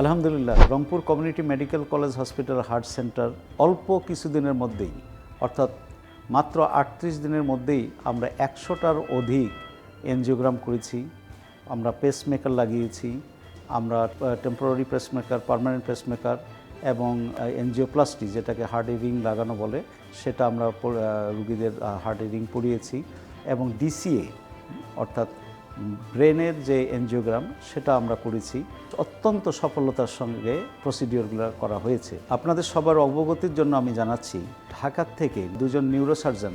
আলহামদুলিল্লাহ, Rangpur community medical college hospital heart centre অল্প কিছুদিনের মধ্যেই, অর্থাৎ মাত্র আটত্রিশ দিনের মধ্যেই আমরা একশোটার অধিক এনজিওগ্রাম করেছি, আমরা পেসমেকার লাগিয়েছি, আমরা টেম্পোরারি পেসমেকার পার্মানেন্ট পেসমেকার এবং এনজিওপ্লাস্টি যেটাকে হার্টে রিং লাগানো বলে, সেটা আমরা রুগীদের হার্টে রিং পরিয়েছি এবং ডিসিএ অর্থাৎ ব্রেনের যে এনজিওগ্রাম, সেটা আমরা করেছি। অত্যন্ত সফলতার সঙ্গে প্রসিডিওরগুলো করা হয়েছে। আপনাদের সবার অবগতির জন্য আমি জানাচ্ছি, ঢাকার থেকে দুজন নিউরোসার্জন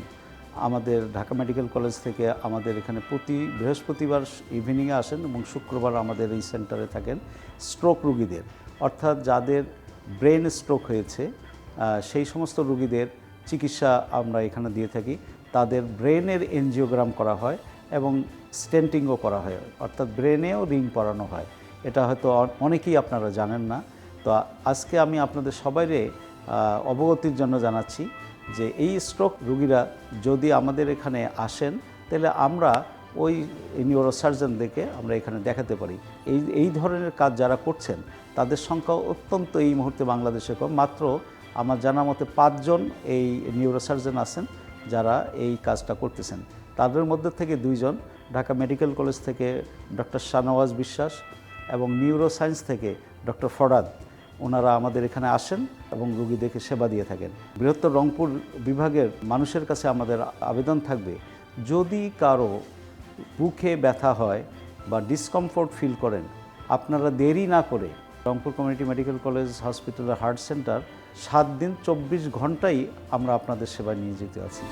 আমাদের ঢাকা মেডিকেল কলেজ থেকে আমাদের এখানে প্রতি বৃহস্পতিবার ইভিনিংয়ে আসেন এবং শুক্রবার আমাদের এই সেন্টারে থাকেন স্ট্রোক রুগীদের। অর্থাৎ যাদের ব্রেন স্ট্রোক হয়েছে সেই সমস্ত রুগীদের চিকিৎসা আমরা এখানে দিয়ে থাকি। তাদের ব্রেনের এনজিওগ্রাম করা হয়। এবং স্টেন্টিংও করা হয়, অর্থাৎ ব্রেনেও রিং পরানো হয়। এটা হয়তো অনেকেই আপনারা জানেন না। তো আজকে আমি আপনাদের সবাইরে অবগতির জন্য জানাচ্ছি যে এই স্ট্রোক রুগীরা যদি আমাদের এখানে আসেন, তাহলে আমরা ওই নিউরোসার্জনদেরকে আমরা এখানে দেখাতে পারি। এই এই ধরনের কাজ যারা করছেন, তাদের সংখ্যা অত্যন্ত এই মুহূর্তে বাংলাদেশে কম। মাত্র আমার জানা মতে পাঁচজন এই নিউরোসার্জন আছেন। যারা এই কাজটা করতেছেন। তাদের মধ্যে থেকে দুইজন ঢাকা মেডিকেল কলেজ থেকে ডক্টর শাহনওয়াজ বিশ্বাস এবং নিউরো সায়েন্স থেকে ডক্টর ফরাদ। ওনারা আমাদের এখানে আসেন এবং রুগীদেরকে সেবা দিয়ে থাকেন। বৃহত্তর রংপুর বিভাগের মানুষের কাছে আমাদের আবেদন থাকবে, যদি কারও বুকে ব্যথা হয় বা ডিসকমফোর্ট ফিল করেন, আপনারা দেরি না করে রংপুর কমিউনিটি মেডিকেল কলেজ হসপিটালের হার্ট সেন্টার সাত দিন, চব্বিশ ঘন্টাই আমরা আপনাদের সেবায় যেতে আছি।